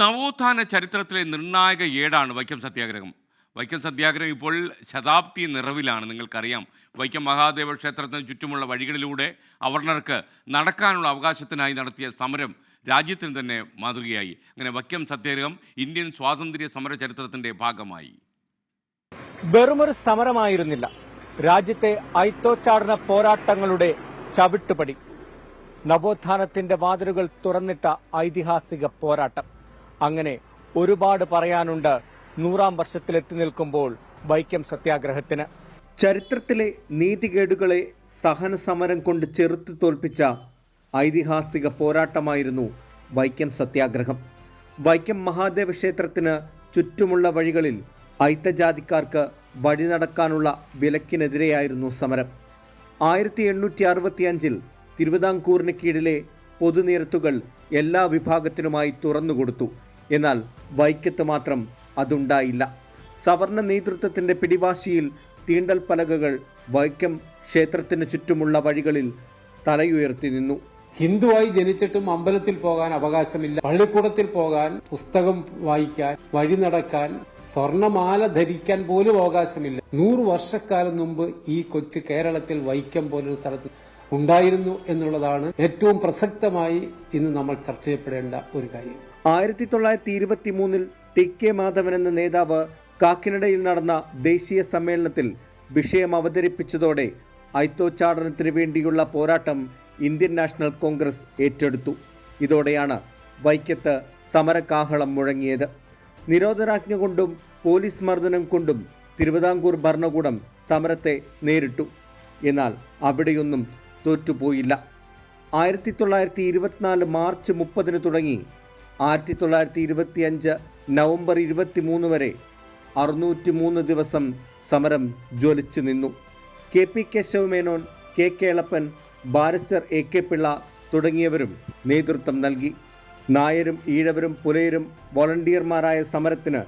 നവോത്ഥാന ചരിത്രത്തിലെ നിർണായക ഏടാണ് വൈക്കം സത്യാഗ്രഹം. വൈക്കം സത്യാഗ്രഹം ഇപ്പോൾ ശതാബ്ദി നിറവിലാണ് നിങ്ങൾക്കറിയാം. വൈക്കം മഹാദേവ ക്ഷേത്രത്തിന് ചുറ്റുമുള്ള വഴികളിലൂടെ അവർണർക്ക് നടക്കാനുള്ള അവകാശത്തിനായി നടത്തിയ സമരം രാജ്യത്തിന് തന്നെ മാതൃകയായി. അങ്ങനെ വൈക്കം സത്യാഗ്രഹം ഇന്ത്യൻ സ്വാതന്ത്ര്യ സമര ചരിത്രത്തിന്റെ ഭാഗമായി. വെറുമൊരു സമരമായിരുന്നില്ല. രാജ്യത്തെ ഐത്തോച്ചാടന പോരാട്ടങ്ങളുടെ ചവിട്ടുപടി. നവോത്ഥാനത്തിന്റെ വാതിലുകൾ തുറന്നിട്ട ഐതിഹാസിക പോരാട്ടം. അങ്ങനെ ഒരുപാട് പറയാനുണ്ട്. നൂറാം വർഷത്തിലെത്തി നിൽക്കുമ്പോൾ വൈക്കം സത്യാഗ്രഹത്തിന്. ചരിത്രത്തിലെ നീതികേടുകളെ സഹന സമരം കൊണ്ട് ചെറുത്തു തോൽപ്പിച്ച ഐതിഹാസിക പോരാട്ടമായിരുന്നു വൈക്കം സത്യാഗ്രഹം. വൈക്കം മഹാദേവ ക്ഷേത്രത്തിന് ചുറ്റുമുള്ള വഴികളിൽ ഐത്തജാതിക്കാർക്ക് വഴി നടക്കാനുള്ള വിലക്കിനെതിരെയായിരുന്നു സമരം. ആയിരത്തി എണ്ണൂറ്റി അറുപത്തിയഞ്ചിൽ തിരുവിതാംകൂറിന് കീഴിലെ പൊതുനിരത്തുകൾ എല്ലാ വിഭാഗത്തിനുമായി തുറന്നുകൊടുത്തു. എന്നാൽ വൈക്കത്ത് മാത്രം അതുണ്ടായില്ല. സവർണ നേതൃത്വത്തിന്റെ പിടിവാശിയിൽ തീണ്ടൽ പലകകൾ വൈക്കം ക്ഷേത്രത്തിന് ചുറ്റുമുള്ള വഴികളിൽ തലയുയർത്തി നിന്നു. ഹിന്ദുവായി ജനിച്ചിട്ടും അമ്പലത്തിൽ പോകാൻ അവകാശമില്ല. പള്ളിക്കൂടത്തിൽ പോകാൻ പുസ്തകം വായിക്കാൻ വഴി നടക്കാൻ സ്വർണമാല ധരിക്കാൻ പോലും അവകാശമില്ല. നൂറ് വർഷക്കാലം മുമ്പ് ഈ കൊച്ചു കേരളത്തിൽ വൈക്കം പോലൊരു സ്ഥലത്ത് ഉണ്ടായിരുന്നു എന്നുള്ളതാണ് ഏറ്റവും പ്രസക്തമായി ഇന്ന് നമ്മൾ ചർച്ച ചെയ്യപ്പെടേണ്ട ഒരു കാര്യം. ആയിരത്തി തൊള്ളായിരത്തി ഇരുപത്തി മൂന്നിൽ ടി കെ മാധവൻ എന്ന നേതാവ് കാക്കിനടയിൽ നടന്ന ദേശീയ സമ്മേളനത്തിൽ വിഷയം അവതരിപ്പിച്ചതോടെ ഐത്തോച്ചാടനത്തിന് വേണ്ടിയുള്ള പോരാട്ടം ഇന്ത്യൻ നാഷണൽ കോൺഗ്രസ് ഏറ്റെടുത്തു. ഇതോടെയാണ് വൈക്കത്ത് സമരകാഹളം മുഴങ്ങിയത്. നിരോധനാജ്ഞ കൊണ്ടും പോലീസ് മർദ്ദനം കൊണ്ടും തിരുവിതാംകൂർ ഭരണകൂടം സമരത്തെ നേരിട്ടു. എന്നാൽ അവിടെയൊന്നും തോറ്റുപോയില്ല. ആയിരത്തി തൊള്ളായിരത്തി ഇരുപത്തിനാല് മാർച്ച് മുപ്പതിന് തുടങ്ങി ആയിരത്തി തൊള്ളായിരത്തി ഇരുപത്തി അഞ്ച് നവംബർ ഇരുപത്തി മൂന്ന് വരെ അറുന്നൂറ്റി മൂന്ന് ദിവസം സമരം ജ്വലിച്ചു നിന്നു. K P Kesava Menon K Kelappan barrister A K Pillai തുടങ്ങിയവരും നേതൃത്വം നൽകി. നായരും ഈഴവരും പുലയരും വോളണ്ടിയർമാരായ സമരത്തിന്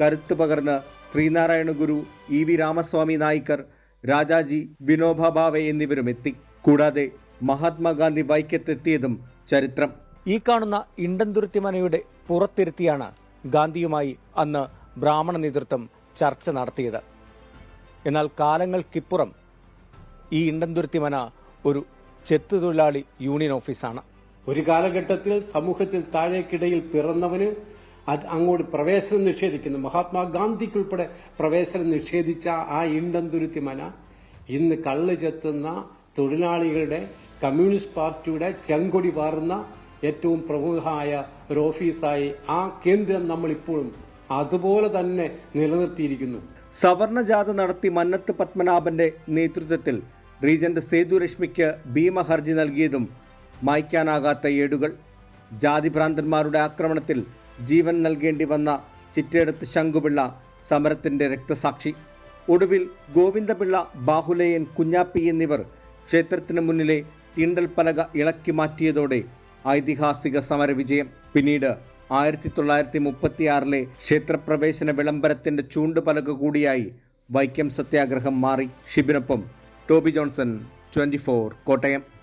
കരുത്തു പകർന്ന് ശ്രീനാരായണ ഗുരു ഇ വി രാമസ്വാമി നായിക്കർ രാജാജി വിനോബ ഭാവെ എന്നിവരും എത്തി. കൂടാതെ മഹാത്മാഗാന്ധി വൈക്കത്തെത്തിയതും ചരിത്രം. ഈ കാണുന്ന ഇണ്ടന്തുരുത്തി മനയുടെ പുറത്തിരുത്തിയാണ് ഗാന്ധിയുമായി അന്ന് ബ്രാഹ്മണ നേതൃത്വം ചർച്ച നടത്തിയത്. എന്നാൽ കാലങ്ങൾക്കിപ്പുറം ഈ ഇണ്ടന്തുരുത്തി മന ഒരു ചെത്തുതൊഴിലാളി യൂണിയൻ ഓഫീസാണ്. ഒരു കാലഘട്ടത്തിൽ സമൂഹത്തിൽ താഴേക്കിടയിൽ പിറന്നവന് അത് അങ്ങോട്ട് പ്രവേശനം നിഷേധിക്കുന്നു. മഹാത്മാഗാന്ധിക്കുൾപ്പെടെ പ്രവേശനം നിഷേധിച്ച ആ ഇണ്ടന്തുരുത്തി മന ഇന്ന് കള്ള് ചെത്തുന്ന തൊഴിലാളികളുടെ കമ്മ്യൂണിസ്റ്റ് പാർട്ടിയുടെ ചെങ്കൊടി പാറുന്ന ഏറ്റവും പ്രമുഖമായ ഒരു ഓഫീസായി ആ കേന്ദ്രം നമ്മൾ ഇപ്പോഴും അതുപോലെ തന്നെ നിലനിർത്തിയിരിക്കുന്നു. സവർണ ജാഥ നടത്തി മന്നത്ത് പത്മനാഭന്റെ നേതൃത്വത്തിൽ റീജന്റ് സേതുരശ്മിക്ക് ഭീമഹർജി നൽകിയതും മായ്ക്കാനാകാത്ത ഏടുകൾ. ജാതിഭ്രാന്തന്മാരുടെ ആക്രമണത്തിൽ ജീവൻ നൽകേണ്ടി വന്ന ചിറ്റേടത്ത് ശങ്കുപിള്ള സമരത്തിന്റെ രക്തസാക്ഷി. ഒടുവിൽ ഗോവിന്ദപിള്ള ബാഹുലയൻ കുഞ്ഞാപ്പി എന്നിവർ ക്ഷേത്രത്തിന് മുന്നിലെ തീണ്ടൽ പലക ഇളക്കി മാറ്റിയതോടെ ഐതിഹാസിക സമരവിജയം പിന്നീട് ആയിരത്തി തൊള്ളായിരത്തി മുപ്പത്തിയാറിലെ ക്ഷേത്രപ്രവേശന വിളംബരത്തിന്റെ ചൂണ്ടുപലക കൂടിയായി വൈക്കം സത്യാഗ്രഹം മാറി. ഷിബിനൊപ്പം ടോബി ജോൺസൺ ട്വന്റി കോട്ടയം.